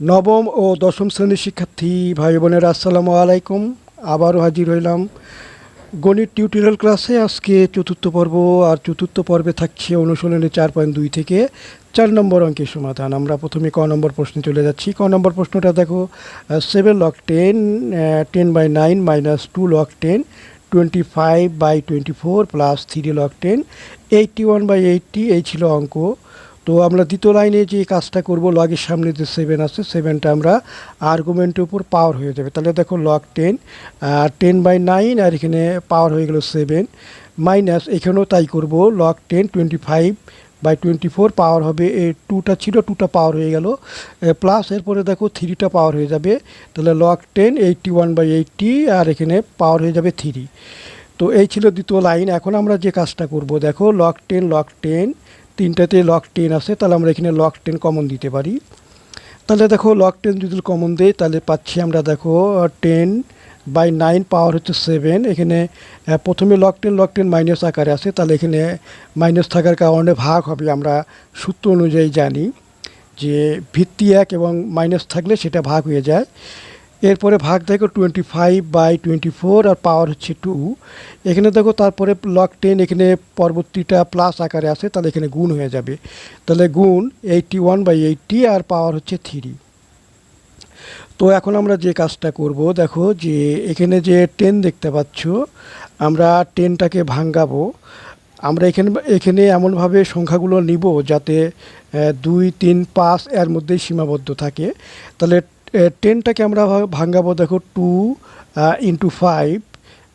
নবম ও দশম শ্রেণির শিক্ষার্থী ভাই বোনেরা, আসসালামু আলাইকুম। আবারও হাজির হইলাম গণিত টিউটোরিয়াল ক্লাসে। আজকে চতুর্থ পর্ব, আর চতুর্থ পর্বে থাকছে অনুশীলনে চার পয়েন্ট দুই থেকে চার নম্বর অঙ্কের সমাধান। আমরা প্রথমে ক নম্বর প্রশ্নে চলে যাচ্ছি। ক নম্বর প্রশ্নটা দেখো seven log ten ten by nine minus two log ten twenty five by twenty four plus three log ten eighty one by eighty এই ছিল অঙ্ক। তো আমরা দ্বিতীয় লাইনে যে কাজটা করব লগের সামনে যে সেভেন আছে সেভেনটা আমরা আর্গুমেন্টের উপর পাওয়ার হয়ে যাবে। তাহলে দেখো log ten ten by nine আর এখানে পাওয়ার হয়ে গেল সেভেন মাইনাস এখানেও তাই করব log ten twenty five by twenty four power হবে এই টুটা ছিল টুটা পাওয়ার হয়ে গেল প্লাস এরপরে দেখো থ্রিটা পাওয়ার হয়ে যাবে, তাহলে log ten eighty one by eighty আর এখানে পাওয়ার হয়ে যাবে থ্রি তো এই ছিল দ্বিতীয় লাইন এখন আমরা যে কাজটা করব, দেখো লক টেন লক টেন তিনটাতে লক টেন আছে, তাহলে আমরা এখানে লক টেন কমন দিতে পারি। তাহলে দেখো লক টেন যদি কমন দেই, তাহলে পাচ্ছি আমরা দেখো টেন বাই নাইন পাওয়ার হচ্ছে সেভেন এখানে প্রথমে log ten log ten minus আকারে আছে, তাহলে এখানে মাইনাস থাকার কারণে ভাগ হবে আমরা সূত্র অনুযায়ী জানি যে ভিত্তি এক এবং মাইনাস থাকলে সেটা ভাগ হয়ে যায়। এরপরে ভাগ দেখো twenty five by twenty four R power হচ্ছে টু এখানে দেখো তারপরে লক টেন এখানে পরবর্তীটা প্লাস আকারে আছে তাহলে এখানে গুণ হয়ে যাবে। তাহলে গুণ এইটটি ওয়ান বাই এইটটি আর পাওয়ার হচ্ছে থ্রি তো এখন আমরা যে কাজটা করব, দেখো যে এখানে যে টেন দেখতে পাচ্ছ, আমরা টেনটাকে ভাঙ্গাবো। আমরা এখানে এখানে এমনভাবে সংখ্যাগুলো নিব যাতে দুই, তিন, পাঁচ এর মধ্যেই সীমাবদ্ধ থাকে। তাহলে টেনটাকে আমরা ভা- ভাঙ্গাবো, দেখো টু ইন্টু ফাইভ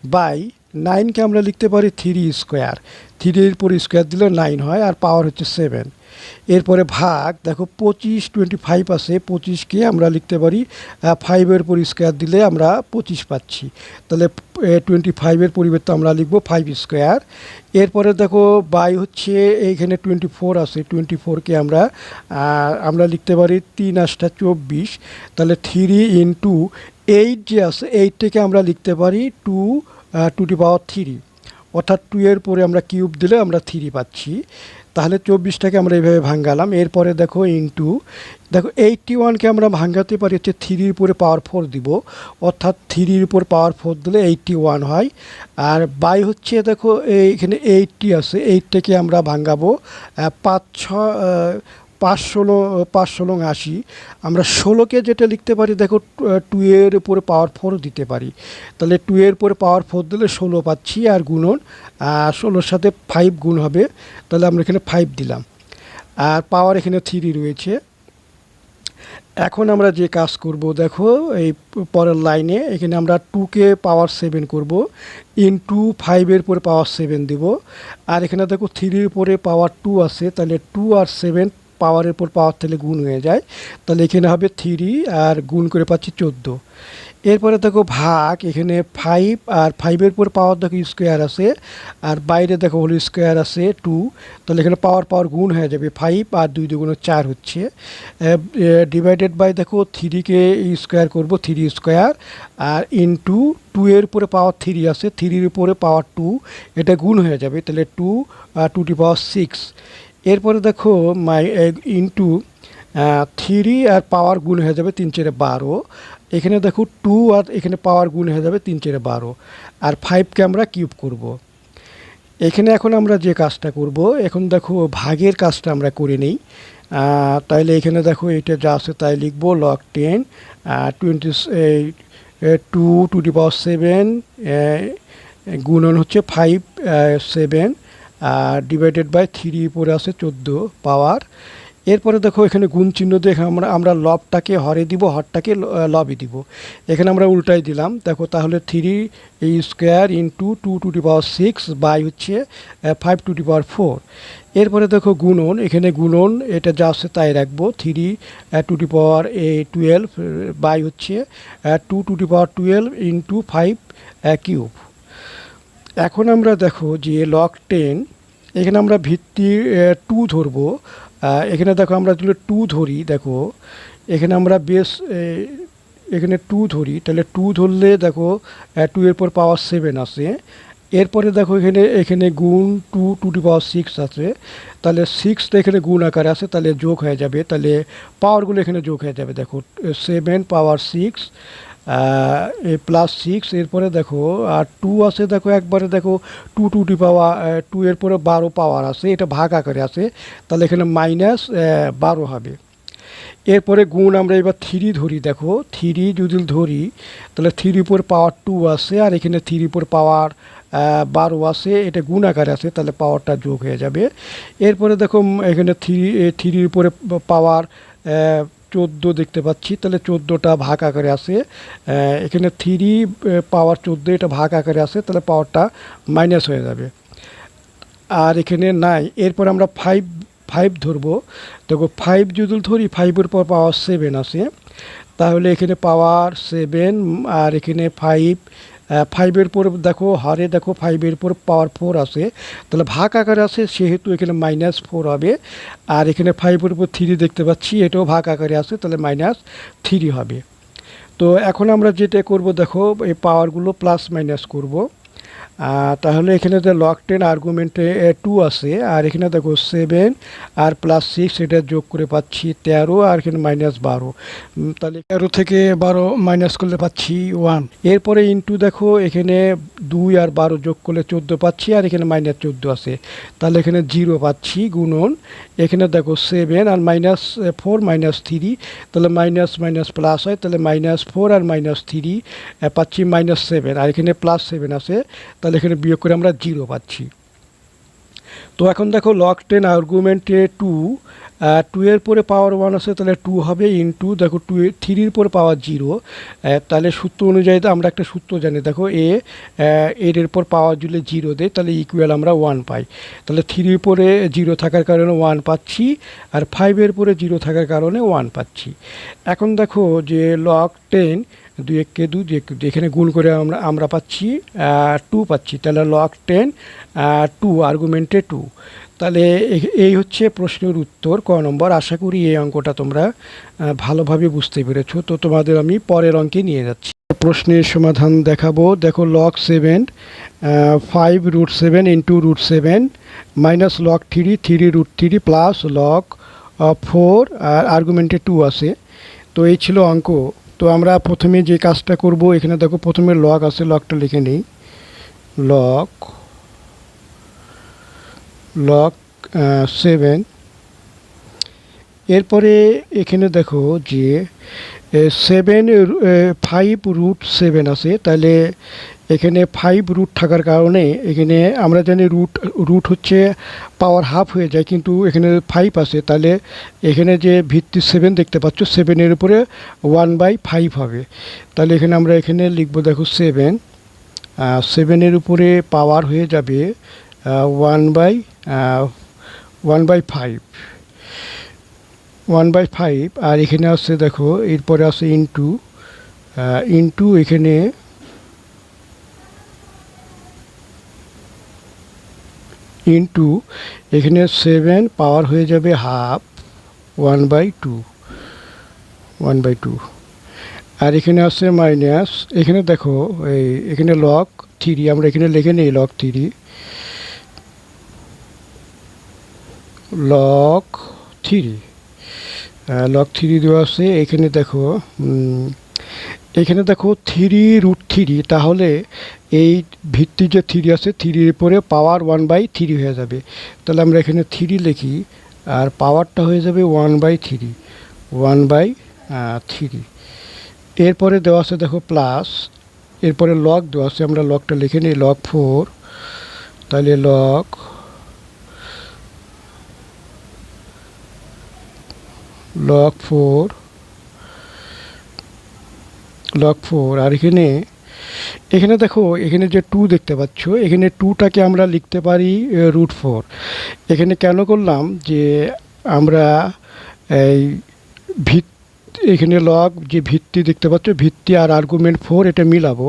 বাই নাইনকে আমরা লিখতে পারি থ্রি স্কোয়ার থ্রির পর স্কোয়ার দিলে নাইন হয়, আর পাওয়ার হচ্ছে সেভেন এরপরে ভাগ, দেখো পঁচিশ টোয়েন্টি ফাইভ আছে, পঁচিশকে আমরা লিখতে পারি ফাইভের পর স্কোয়ার দিলে আমরা পঁচিশ পাচ্ছি। তাহলে টোয়েন্টি ফাইভের পরিবর্তে আমরা লিখব ফাইভ স্কোয়ার এরপরে দেখো বাই হচ্ছে এইখানে টোয়েন্টি ফোর আছে টোয়েন্টি ফোরকে আমরা আমরা লিখতে পারি তিন আটটা চব্বিশ। তাহলে থ্রি ইন্টু এইট যে আছে এইটটাকে আমরা লিখতে পারি two to the power three অর্থাৎ টু এর পরে আমরা কিউব দিলে আমরা থ্রি পাচ্ছি। তাহলে চব্বিশটাকে আমরা এইভাবে ভাঙ্গালাম। এরপরে দেখো ইন্টু দেখো এইটটি ওয়ানকে আমরা ভাঙ্গাতে পারি, হচ্ছে থ্রির উপরে পাওয়ার ফোর দিব। অর্থাৎ থ্রির উপর পাওয়ার ফোর দিলে এইটটি ওয়ান হয়। আর বাই হচ্ছে দেখো, এইখানে এইটটি আছে। এইটটাকে আমরা ভাঙ্গাবো পাঁচ ছ পাঁচ ষোলো পাঁচ ষোলো আশি আমরা ষোলোকে যেটা লিখতে পারি, দেখো, টু এর উপরে পাওয়ার ফোর দিতে পারি। তাহলে টু এর উপরে পাওয়ার ফোর দিলে ষোলো পাচ্ছি আর গুণন ষোলোর সাথে ফাইভ গুণ হবে। তাহলে আমরা এখানে ফাইভ দিলাম। আর পাওয়ার এখানে থ্রি রয়েছে। এখন আমরা যে কাজ করব, দেখো, এই পরের লাইনে এখানে আমরা টুকে পাওয়ার সেভেন করব। ইন টু ফাইভের পরে পাওয়ার সেভেন দিব। আর এখানে দেখো থ্রির পরে পাওয়ার টু আছে, তাহলে টু আর সেভেন পাওয়ারের পর পাওয়ার থেকে গুণ হয়ে যায়। তাহলে এখানে হবে থ্রি আর গুণ করে পাচ্ছি চোদ্দ। এরপরে দেখো ভাগ, এখানে ফাইভ আর ফাইভের পর পাওয়ার দেখো স্কোয়ার আছে, আর বাইরে দেখো হোল স্কোয়ার আছে টু তাহলে এখানে পাওয়ার পাওয়ার গুণ হয়ে যাবে ফাইভ আর দুই দুগুণ চার হচ্ছে। ডিভাইডেড বাই দেখো থ্রিকে স্কোয়ার করব থ্রি স্কোয়ার আর ইন্টু টু এর উপরে পাওয়ার থ্রি আছে থ্রির উপরে পাওয়ার টু এটা গুণ হয়ে যাবে। তাহলে two to the power six এরপরে দেখো মাই ইন্টু থ্রি আর পাওয়ার গুণ হয়ে যাবে তিন চারে বারো। এখানে দেখো টু আর এখানে পাওয়ার গুণ হয়ে যাবে তিন চারে বারো। আর ফাইভকে আমরা কিউব করব। এখানে এখন আমরা যে কাজটা করব, এখন দেখো ভাগের কাজটা আমরা করে নিই। তাইলে এখানে দেখো এটা যা আছে তাই লিখব log ten twenty two to the power seven গুণন হচ্ছে five seven divided by three পরে আছে চোদ্দ পাওয়ার এরপরে দেখো এখানে গুণ চিহ্ন দেখে আমরা আমরা লবটাকে হরে দিব, হরটাকে লবই দিব। এখানে আমরা উল্টাই দিলাম। দেখো তাহলে থ্রি এই square into two to the power six by হচ্ছে five two D power four এরপরে দেখো গুণন, এখানে গুণন, এটা যা আছে তাই রাখব। Three to the power a twelve by হচ্ছে two to the power twelve into five cube এখন আমরা দেখো যে লক টেন এখানে আমরা ভিত্তি টু ধরবো। এখানে দেখো আমরা যদি টু ধরি, দেখো, এখানে আমরা বেশ এখানে টু ধরি, তাহলে টু ধরলে দেখো টু এর পর পাওয়ার সেভেন আসে। এরপরে দেখো এখানে এখানে গুণ two two two power six আছে। তাহলে সিক্সটা এখানে গুণ আকারে আছে তাহলে যোগ হয়ে যাবে। তাহলে পাওয়ারগুলো এখানে যোগ হয়ে যাবে, দেখো seven power six plus six এরপরে দেখো, আর টু আছে, দেখো, একবারে দেখো two two two power two এর পরে বারো পাওয়ার আছে, এটা ভাগ আকারে আছে, তাহলে এখানে মাইনাস বারো হবে। এরপরে গুণ আমরা এবার থ্রি ধরি, দেখো থ্রি যদি ধরি, তাহলে থ্রির উপর পাওয়ার টু আছে, আর এখানে থ্রি উপর পাওয়ার বারো আছে, এটা গুণ আকারে আছে, তাহলে পাওয়ারটা যোগ হয়ে যাবে। এরপরে দেখো এখানে থ্রি থ্রির উপরে পাওয়ার চোদ্দ দেখতে পাচ্ছি। তাহলে চোদ্দোটা ভাগ আকারে আছে এখানে থ্রি পাওয়ার চোদ্দ, এটা ভাগ আকারে আছে তাহলে পাওয়ারটা মাইনাস হয়ে যাবে। আর এখানে নাই এরপর আমরা ফাইভ ফাইভ ধরবো। দেখো ফাইভ যদি ধরি ফাইভের পর পাওয়ার সেভেন আছে তাহলে এখানে পাওয়ার সেভেন আর এখানে ফাইভ ফাইভের পর দেখো, হারে দেখো ফাইভের পর পাওয়ার ফোর আছে তাহলে ভাগ আকারে আছে সেহেতু এখানে মাইনাস ফোর হবে। আর এখানে ফাইভের উপর থ্রি দেখতে পাচ্ছি, এটাও ভাগ আকারে আছে তাহলে মাইনাস থ্রি হবে। তো এখন আমরা যেটা করব, দেখো, এই পাওয়ারগুলো প্লাস মাইনাস করব। তাহলে এখানে যে লক টেন আর্গুমেন্টে টু আছে। আর এখানে দেখো সেভেন আর প্লাস সিক্স এটা যোগ করে পাচ্ছি তেরো আর এখানে মাইনাস বারো। তাহলে তেরো থেকে বারো মাইনাস করলে পাচ্ছি ওয়ান এরপরে ইন্টু দেখো এখানে দুই আর বারো যোগ করলে চোদ্দ পাচ্ছি আর এখানে মাইনাস চোদ্দ আছে। তাহলে এখানে জিরো পাচ্ছি গুণন। এখানে দেখো সেভেন আর মাইনাস ফোর মাইনাস থ্রি তাহলে মাইনাস মাইনাস প্লাস হয়। তাহলে মাইনাস ফোর আর মাইনাস থ্রি পাচ্ছি মাইনাস সেভেন আর এখানে প্লাস সেভেন আছে। তাহলে এখানে বিয়োগ করে আমরা জিরো পাচ্ছি। তো এখন দেখো লক টেন আর্গুমেন্টে টু টু এর পরে পাওয়ার ওয়ান আছে, তাহলে টু হবে ইন্টু দেখো টু থ্রির পরে পাওয়ার জিরো তাহলে সূত্র অনুযায়ী আমরা একটা সূত্র জানি, দেখো এ এর এর পর পাওয়ার জুলে জিরো দেয়, তাহলে ইকুয়াল আমরা ওয়ান পাই। তাহলে থ্রির পরে জিরো থাকার কারণে ওয়ান পাচ্ছি, আর ফাইভের পরে জিরো থাকার কারণে ওয়ান পাচ্ছি। এখন দেখো যে লক টেন দুই দুই এককে দু এখানে গুণ করে আমরা আমরা পাচ্ছি টু পাচ্ছি। তাহলে লক টেন টু আর্গুমেন্টে টু তাহলে এই হচ্ছে প্রশ্নের উত্তর ক নম্বর। আশা করি এই অঙ্কটা তোমরা ভালোভাবে বুঝতে পেরেছ। তো তোমাদের আমি পরের অঙ্কে নিয়ে যাচ্ছি। প্রশ্নের সমাধান দেখাবো। দেখো log seven five root seven into root seven minus log three three root three plus log four আর আর্গুমেন্টে টু আছে। তো এই ছিল অঙ্ক। তো আমরা প্রথমে যে কাজটা করব, এখানে দেখো প্রথমে লক আছে লকটা লিখে নিই। লক লক সেভেন এরপরে এখানে দেখো যে সেভেন ফাইভ রুট সেভেন আছে, তাহলে এখানে ফাইভ রুট থাকার কারণে এখানে আমরা জানি রুট রুট হচ্ছে পাওয়ার হাফ হয়ে যায়, কিন্তু এখানে ফাইভ আছে। তাহলে এখানে যে ভিত্তি সেভেন দেখতে পাচ্ছ সেভেনের উপরে ওয়ান বাই ফাইভ হবে। তাহলে এখানে আমরা এখানে লিখব, দেখো সেভেন সেভেনের উপরে পাওয়ার হয়ে যাবে one by one by five one by five আর এখানে আছে দেখো, এরপরে আছে ইন্টু ইন্টু এখানে ইন্টু এখানে সেভেন পাওয়ার হয়ে যাবে half one by two one by two আর এখানে আছে মাইনাস এখানে দেখো, এই, এখানে লক থ্রি আমরা এখানে লিখে নিই log three log three log three দেওয়া আছে, এখানে দেখো এখানে দেখো থ্রি রুট থ্রি তাহলে এই ভিত্তি যে থ্রি আছে, থ্রির পরে পাওয়ার ওয়ান বাই থ্রি হয়ে যাবে। তাহলে আমরা এখানে থ্রি লিখি, আর পাওয়ারটা হয়ে যাবে one by three one by three এরপরে দেওয়া আছে দেখো প্লাস এরপরে লক দেওয়া আছে, আমরা লকটা লিখে নিই লক ফোর তাহলে log log four log four আর এখানে এখানে দেখো, এখানে যে টু দেখতে পাচ্ছ, এখানে টুটাকে আমরা লিখতে পারি রুট ফোর এখানে কেন করলাম? যে আমরা এই ভিত, এখানে লগ যে ভিত্তি দেখতে পাচ্ছ, ভিত্তি আর আর্গুমেন্ট ফোর এটা মিলাবো।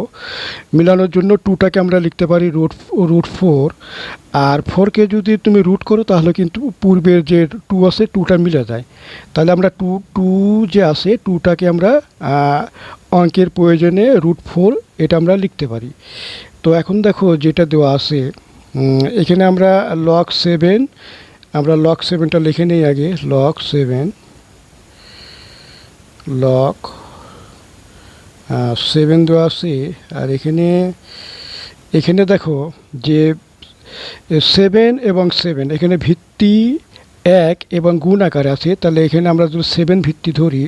মিলানোর জন্য টুটাকে আমরা লিখতে পারি রুট রুট ফোর আর ফোরকে যদি তুমি রুট করো, তাহলে কিন্তু পূর্বের যে টু আছে টুটা মিলে যায়। তাহলে আমরা টু টু যে আছে টুটাকে আমরা অঙ্কের প্রয়োজনে রুট ফোর এটা আমরা লিখতে পারি। তো এখন দেখো যেটা দেওয়া আছে এখানে আমরা লক সেভেন আমরা লক সেভেনটা লিখে নিই আগে লক সেভেন লক সেভেন দেওয়া আছে, আর এখানে এখানে দেখো যে সেভেন এবং সেভেন এখানে ভিত্তি এক এবং গুণ আকারে আছে, তাহলে এখানে আমরা যদি সেভেন ভিত্তি ধরি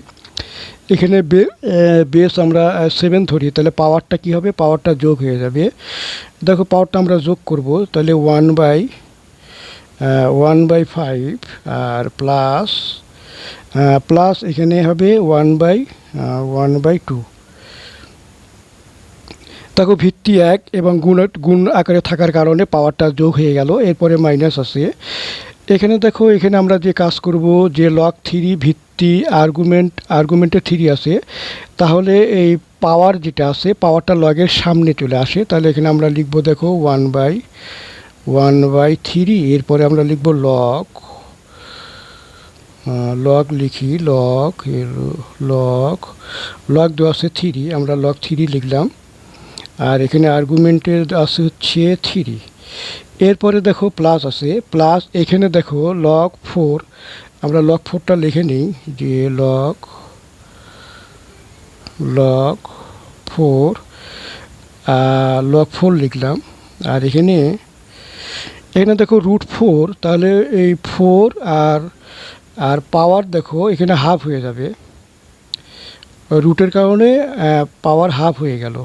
এখানে বেস আমরা সেভেন ধরি, তাহলে পাওয়ারটা কি হবে? পাওয়ারটা যোগ হয়ে যাবে। দেখো পাওয়ারটা আমরা যোগ করব, তাহলে one by one by five R plus plus এখানে হবে one by one by two দেখো, ভিত্তি এক এবং গুণ গুণ আকারে থাকার কারণে পাওয়ারটা যোগ হয়ে গেল, এরপরে মাইনাস আছে এখানে দেখো, এখানে আমরা যে কাজ করব, যে লক থ্রি ভিত্তি আর্গুমেন্ট আর্গুমেন্টে থ্রি আছে। তাহলে এই পাওয়ার যেটা আছে পাওয়ারটা লগের সামনে চলে আসে। তাহলে এখানে আমরা লিখব, দেখো one by one by three এরপরে আমরা লিখব লক লক লিখি লক লক লক দেওয়া আছে থ্রি আমরা লক থ্রি লিখলাম। আর এখানে আর্গুমেন্টের আছে হচ্ছে থ্রি এরপরে দেখো প্লাস আছে প্লাস এখানে দেখো লক ফোর আমরা লক ফোরটা লিখে নিই, যে log log four log four লিখলাম। আর এখানে এখানে দেখো রুট ফোর তাহলে এই ফোর আর আর পাওয়ার দেখো, এখানে হাফ হয়ে যাবে। রুটের কারণে পাওয়ার হাফ হয়ে গেল।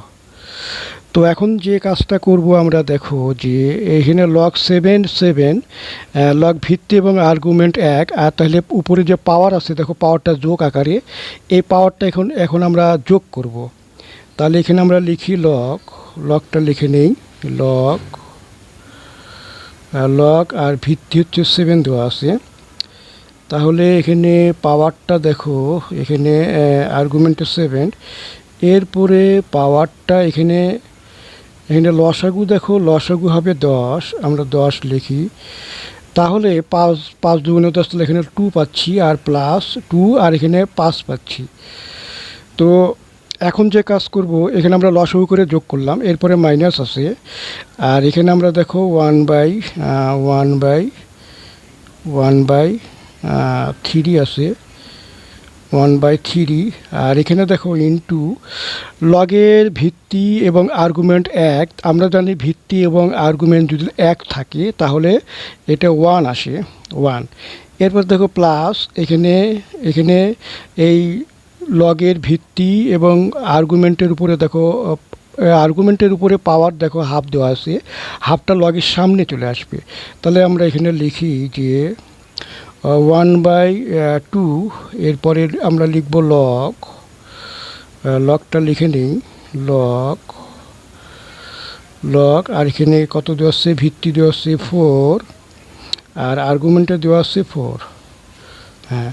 তো এখন যে কাজটা করব আমরা দেখো যে এখানে লক সেভেন সেভেন লক ভিত্তি এবং আর্গুমেন্ট এক, আর তাহলে উপরে যে পাওয়ার আছে, দেখো পাওয়ারটা যোগ আকারে, এই পাওয়ারটা এখন এখন আমরা যোগ করব। তাহলে এখানে আমরা লিখি লক লকটা লিখে নেই লক লক আর ভিত্তি হচ্ছে সেভেন দেওয়া আছে। তাহলে এখানে পাওয়ারটা দেখো, এখানে আর্গুমেন্টে সেভেন এরপরে পাওয়ারটা এখানে এখানে লসাগু দেখো, লসাগু হবে দশ, আমরা দশ লিখি। তাহলে পাঁচ পাঁচ দুগুণে দশ, তাহলে এখানে টু পাচ্ছি, আর প্লাস টু আর এখানে পাঁচ পাচ্ছি। তো এখন যে কাজ করব, এখানে আমরা লসাগু করে যোগ করলাম, এরপরে মাইনাস আছে। আর এখানে আমরা দেখো one by one by one by three আছে। One by three. আর এখানে দেখো ইন্টু লগের ভিত্তি এবং আর্গুমেন্ট এক। আমরা জানি ভিত্তি এবং আর্গুমেন্ট যদি এক থাকে, তাহলে এটা ওয়ান আসে ওয়ান এরপর দেখো প্লাস এখানে এখানে এই লগের ভিত্তি এবং আর্গুমেন্টের উপরে দেখো আর্গুমেন্টের উপরে পাওয়ার দেখো হাফ দেওয়া আছে। হাফটা লগের সামনে চলে আসবে। তাহলে আমরা এখানে লিখি যে ওয়ান বাই টু এরপরে আমরা লিখব লক লকটা লিখে নিই লক লক আর এখানে কত দেওয়া আছে? ভিত্তি দেওয়া আছে ফোর আর আর্গুমেন্টে দেওয়া আছে ফোর হ্যাঁ।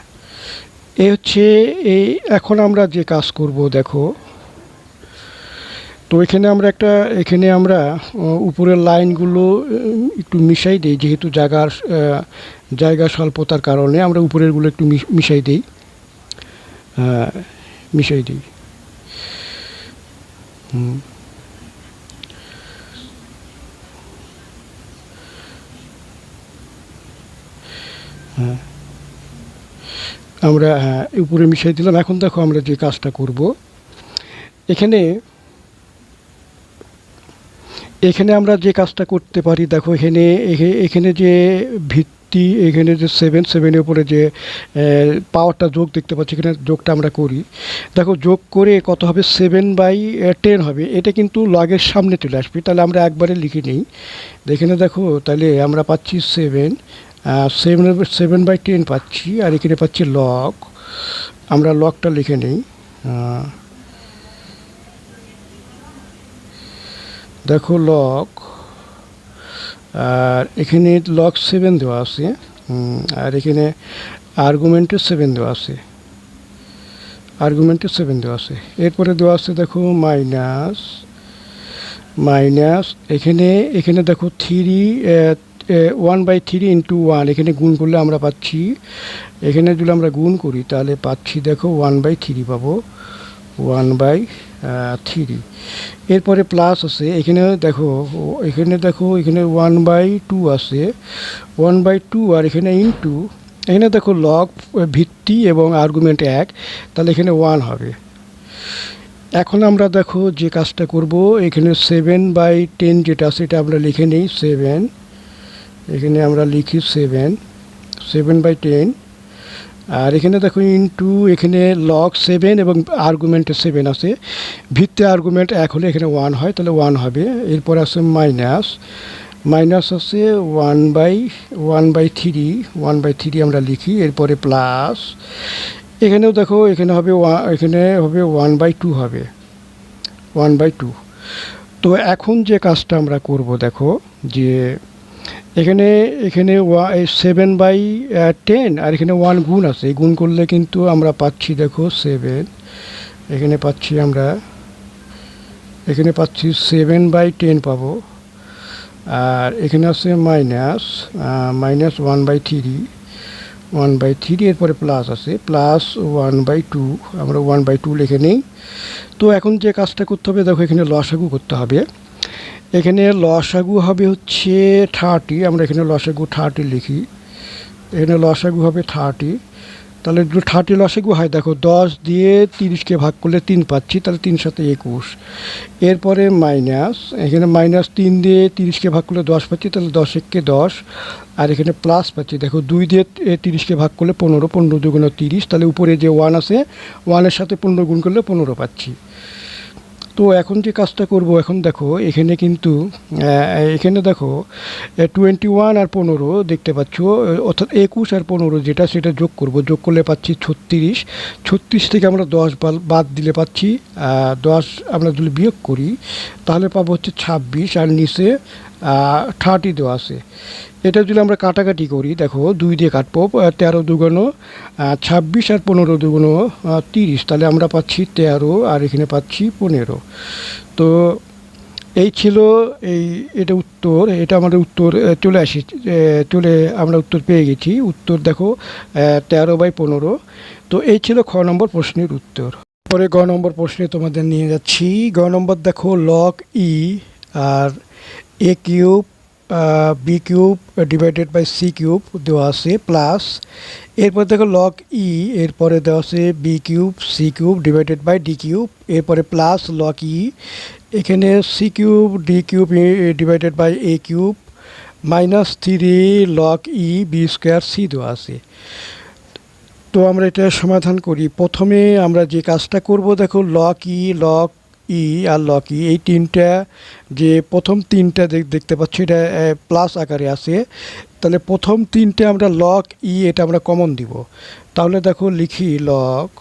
এ হচ্ছে এই, এখন আমরা যে কাজ করব, দেখো। তো এখানে আমরা একটা, এখানে আমরা উপরের লাইনগুলো একটু মিশাই দিই, যেহেতু জায়গার জায়গা স্বল্পতার কারণে আমরা উপরেরগুলো একটু মিশাই দিই। মিশাই দিই। হুম। হ্যাঁ। আমরা হ্যাঁ উপরে মিশাই দিলাম। এখন দেখো আমরা যে কাজটা করব। এখানে এখানে আমরা যে কাজটা করতে পারি, দেখো এখানে এখানে যে ভিত্তি, এখানে যে সেভেন সেভেনের উপরে যে পাওয়ারটা যোগ দেখতে পাচ্ছি, এখানে যোগটা আমরা করি। দেখো যোগ করে কত হবে? সেভেন বাই টেন হবে। এটা কিন্তু লগের সামনে চলে আসবে। তাহলে আমরা একবারে লিখে নিই। এখানে দেখো, তাহলে আমরা পাচ্ছি seven seven seven by ten পাচ্ছি, আর এখানে পাচ্ছি লক আমরা লকটা লিখে নিই। দেখো লক আর এখানে লক সেভেন দেওয়া আছে আর এখানে আর্গুমেন্টে সেভেন দেওয়া আছে আর্গুমেন্টে সেভেন দেওয়া আছে। এরপরে দেওয়া আছে দেখো মাইনাস মাইনাস এখানে এখানে দেখো three one by three into one এখানে গুণ করলে আমরা পাচ্ছি, এখানে যদি আমরা গুণ করি তাহলে পাচ্ছি দেখো ওয়ান বাই থ্রি পাবো ওয়ান বাই থ্রি এরপরে প্লাস আছে, এখানে দেখো এখানে দেখো, এখানে ওয়ান বাই টু আছে ওয়ান বাই টু আর এখানে ইনটু এখানে দেখো লগ ভিত্তি এবং আর্গুমেন্ট এক, তাহলে এখানে ওয়ান হবে। এখন আমরা দেখো যে কাজটা করব, এখানে সেভেন বাই টেন যেটা আছে, এটা আমরা লিখে নিই সেভেন এখানে আমরা লিখি সেভেন সেভেন বাই টেন আর এখানে দেখো ইনটু এখানে লক সেভেন এবং আর্গুমেন্টে সেভেন আছে। ভিত্তি আর্গুমেন্ট এক হলে এখানে ওয়ান হয়, তাহলে ওয়ান হবে। এরপর আছে মাইনাস মাইনাস আছে one by one by three one by three আমরা লিখি, এরপরে প্লাস এখানেও দেখো, এখানে হবে এখানে হবে ওয়ান বাই টু হবে। ওয়ান বাই টু তো এখন যে কাজটা আমরা করব, দেখো, যে এখানে এখানে সেভেন বাই টেন আর এখানে ওয়ান গুণ আছে। গুণ করলে কিন্তু আমরা পাচ্ছি, দেখো সেভেন এখানে পাচ্ছি আমরা, এখানে পাচ্ছি সেভেন বাই টেন পাবো। আর এখানে আছে minus minus one by three one by three এরপরে প্লাস আছে। প্লাস ওয়ান বাই টু আমরা ওয়ান বাই টু লিখে নিই। তো এখন যে কাজটা করতে হবে, দেখো, এখানে লসাগু করতে হবে। এখানে লসাগু হবে হচ্ছে থার্টি আমরা এখানে লসাগু থার্টি লিখি। এখানে লসাগু হবে থার্টি তাহলে থার্টি লসাগু হয়, দেখো দশ দিয়ে তিরিশকে ভাগ করলে তিন পাচ্ছি, তাহলে তিন সাথে একুশ। এরপরে মাইনাস এখানে মাইনাস তিন দিয়ে তিরিশকে ভাগ করলে দশ পাচ্ছি, তাহলে দশ এককে দশ। আর এখানে প্লাস পাচ্ছি, দেখো দুই দিয়ে তিরিশকে ভাগ করলে পনেরো পনেরো দুগুণ তিরিশ, তাহলে উপরে যে ওয়ান আছে ওয়ানের সাথে পনেরো গুণ করলে পনেরো পাচ্ছি। তো এখন যে কাজটা করব, এখন দেখো, এখানে কিন্তু এখানে দেখো টোয়েন্টি ওয়ান আর পনেরো দেখতে পাচ্ছ, অর্থাৎ একুশ আর পনেরো যেটা, সেটা যোগ করব, যোগ করলে পাচ্ছি ছত্রিশ। ছত্রিশ থেকে আমরা দশ বাদ দিলে পাচ্ছি দশ আমরা যদি বিয়োগ করি, তাহলে পাবো হচ্ছে ছাব্বিশ, আর নিচে থার্টি দেওয়া আছে। এটা যদি আমরা কাটাকাটি করি, দেখো, দুই দিয়ে কাটবো তেরো দুগুণ ছাব্বিশ আর পনেরো দুগুণ তিরিশ। তাহলে আমরা পাচ্ছি তেরো আর এখানে পাচ্ছি পনেরো। তো এই ছিল এই, এটা উত্তর, এটা আমাদের উত্তর চলে আসি চলে আমরা উত্তর পেয়ে গেছি। উত্তর দেখো তেরো বাই পনেরো। তো এই ছিল খ নম্বর প্রশ্নের উত্তর। পরে গ নম্বর প্রশ্নে তোমাদের নিয়ে যাচ্ছি। গ নম্বর দেখো log E R A cube B cube divided by C cube দেওয়া আছে প্লাস এরপর দেখো লক ই এরপরে দেওয়া আছে B cube C cube divided by D cube এরপরে প্লাস লক ই এখানে C cube D cube divided by A cube minus three log E B square C দেওয়া আছে। তো আমরা এটা সমাধান করি। প্রথমে আমরা যে কাজটা করব, দেখো লক ই লক ই আর লক এই তিনটা যে প্রথম তিনটা দেখ- দেখতে পাচ্ছি, এটা প্লাস আকারে আছে। তাহলে প্রথম তিনটে আমরা লক, ই, এটা আমরা কমন দিব। তাহলে দেখো লিখি লক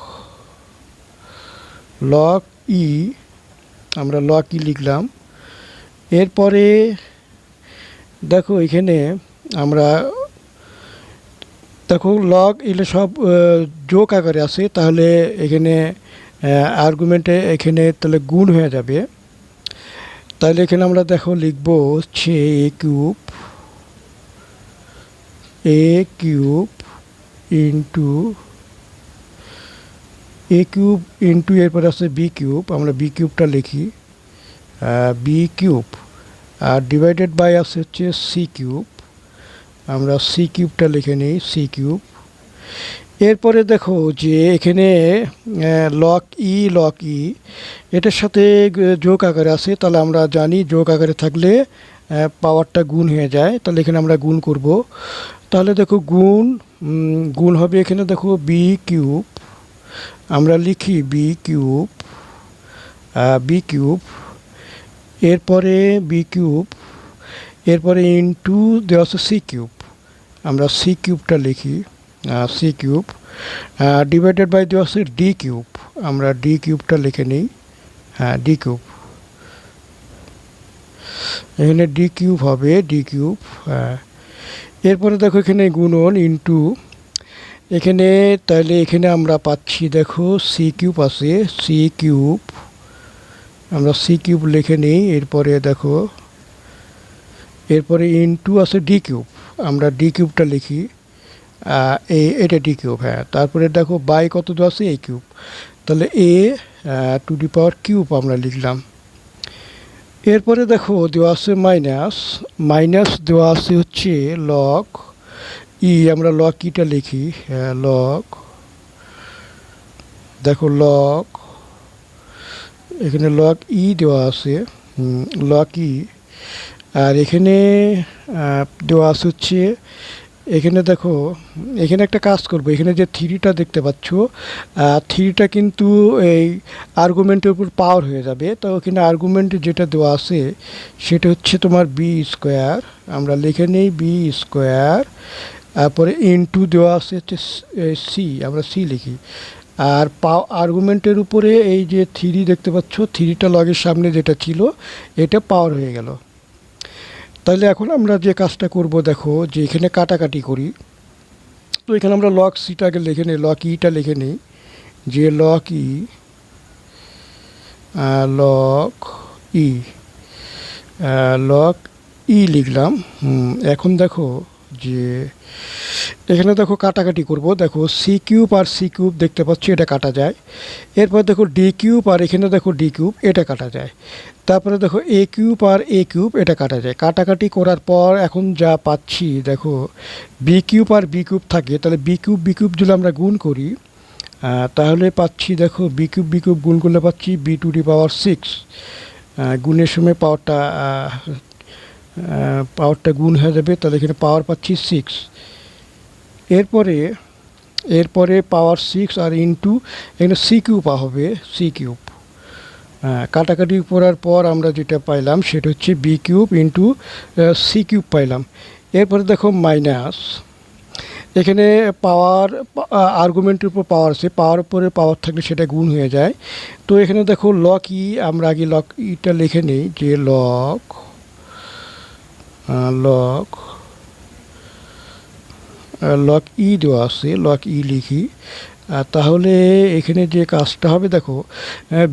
লক, ই, আমরা লক, ই লিখলাম। এরপরে দেখো এখানে আমরা দেখো লক, এগুলো সব যোগ আকারে আছে। তাহলে এখানে আর্গুমেন্টে এখানে তাহলে গুণ হয়ে যাবে। তাহলে এখানে আমরা দেখো লিখব হচ্ছে A cube A cube into A cube into এরপর আছে বি কিউব আমরা বি কিউবটা লিখি। বি কিউব আর ডিভাইডেড বাই আছে হচ্ছে সি কিউব আমরা সি কিউবটা লিখে নিই সি কিউব এরপরে দেখো যে এখানে লক ই লক ই এটার সাথে যোগ আকারে আছে, তাহলে আমরা জানি যোগ আকারে থাকলে পাওয়ারটা গুণ হয়ে যায়, তাহলে এখানে আমরা গুণ করব। তাহলে দেখো গুণ গুণ হবে এখানে দেখো বি কিউব আমরা লিখি বি কিউব বি কিউব এরপরে বি কিউব এরপরে ইনটু দেওয়া আছে সি কিউব আমরা সি কিউবটা লিখি। সি কিউব ডিভাইডেড বাই দেওয়া আছে ডি কিউব আমরা ডি কিউবটা লিখে নিই। হ্যাঁ ডি কিউব এখানে ডি কিউব হবে ডি কিউব হ্যাঁ। এরপরে দেখো এখানে গুণন ইনটু এখানে তাহলে এখানে আমরা পাচ্ছি, দেখো সি কিউব আছে সি কিউব আমরা সি কিউব লিখে নিই, এরপরে দেখো, এরপরে ইনটু আছে ডি কিউব আমরা ডি কিউবটা লিখি। এ এটা ডি কিউব হ্যাঁ। তারপরে দেখো বাই কত দেওয়া আছে? এ কিউব তাহলে a to the power cube আমরা লিখলাম। এরপরে দেখো দেওয়া আছে মাইনাস মাইনাস দেওয়া আছে হচ্ছে লক ই আমরা লক ইটা লিখি লক দেখো লক এখানে লক ই দেওয়া আছে লক ই আর এখানে দেওয়া আছে হচ্ছে এখানে দেখো, এখানে একটা কাজ করব। এখানে যে থ্রিটা দেখতে পাচ্ছ থ্রিটা কিন্তু এই আর্গুমেন্টের উপর পাওয়ার হয়ে যাবে। তো ওখানে আর্গুমেন্টে যেটা দেওয়া আছে, সেটা হচ্ছে তোমার বি স্কোয়ার আমরা লিখে নিই বি স্কোয়ার তারপরে ইনটু দেওয়া আছে হচ্ছে সি আমরা সি লিখি। আর পাও আর্গুমেন্টের উপরে এই যে থ্রি দেখতে পাচ্ছ, থ্রিটা লগের সামনে যেটা ছিল, এটা পাওয়ার হয়ে গেল। তাহলে এখন আমরা যে কাজটা করব দেখো, যে এখানে কাটাকাটি করি, তো এখানে আমরা লক সিটাকে লিখে নিই লক ইটা লিখে নিই, যে log e log e log e লিখলাম এখন দেখো যে এখানে দেখো কাটাকাটি করব। দেখো সি কিউব আর সি কিউব দেখতে পাচ্ছি, এটা কাটা যায়। এরপর দেখো ডি কিউব আর এখানে দেখো ডি কিউব এটা কাটা যায়। তারপরে দেখো এ কিউব আর এ কিউব এটা কাটা যায়। কাটাকাটি করার পর এখন যা পাচ্ছি, দেখো বি কিউব আর বি কিউব থাকে। তাহলে বি কিউব বি কিউব যদি আমরা গুণ করি তাহলে পাচ্ছি, দেখো বি কিউব বি কিউব গুণ করলে পাচ্ছি b to the power six গুণের সময় পাওয়ারটা পাওয়ারটা গুণ হয়ে যাবে। তাহলে এখানে পাওয়ার পাচ্ছি সিক্স এরপরে এরপরে পাওয়ার সিক্স আর ইনটু এখানে সি কিউব হবে সি কিউব হ্যাঁ, কাটাকাটি করার পর আমরা যেটা পাইলাম সেটা হচ্ছে b cube into c cube পাইলাম। এরপরে দেখো মাইনাস এখানে পাওয়ার আর্গুমেন্টের উপর পাওয়ার আছে পাওয়ার উপরে পাওয়ার থাকলে সেটা গুণ হয়ে যায়। তো এখানে দেখো লক ই আমরা আগে লক ইটা লিখে নিই যে লক লক লক ই দেওয়া আছে লক ই লিখি। আর তাহলে এখানে যে কাজটা হবে, দেখো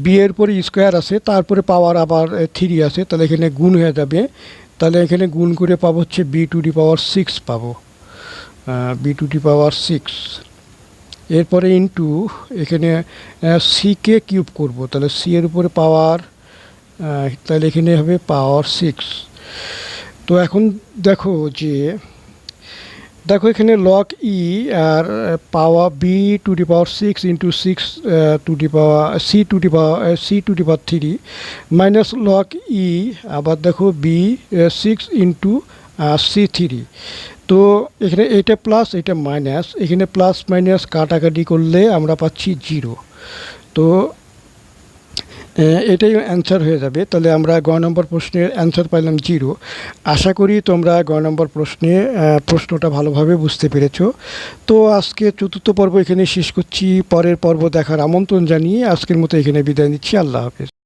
বি এর পরে স্কোয়ার আছে, তারপরে পাওয়ার আবার থ্রি আছে, তাহলে এখানে গুণ হয়ে যাবে। তাহলে এখানে গুণ করে পাবো হচ্ছে b to the power six পাবো। B to the power six এরপরে ইন্টু এখানে সিকে কিউব করব, তাহলে সি এর উপরে পাওয়ার তাহলে এখানে হবে পাওয়ার সিক্স তো এখন দেখো যে দেখো, এখানে লক ই আর পাওয়া b to the power six into six to the power c to the power c to the power three minus log e আবার দেখো b six into c three তো এখানে এটা প্লাস এটা মাইনাস এখানে প্লাস মাইনাস কাটাকাটি করলে আমরা পাচ্ছি জিরো তো এটাই অ্যান্সার হয়ে যাবে। তাহলে আমরা গ নম্বর প্রশ্নের অ্যান্সার পাইলাম জিরো আশা করি তোমরা গ নম্বর প্রশ্নে প্রশ্নটা ভালোভাবে বুঝতে পেরেছ। তো আজকে চতুর্থ পর্ব এখানে শেষ করছি। পরের পর্ব দেখার আমন্ত্রণ জানিয়ে আজকের মতো এখানে বিদায় নিচ্ছি। আল্লাহ হাফেজ।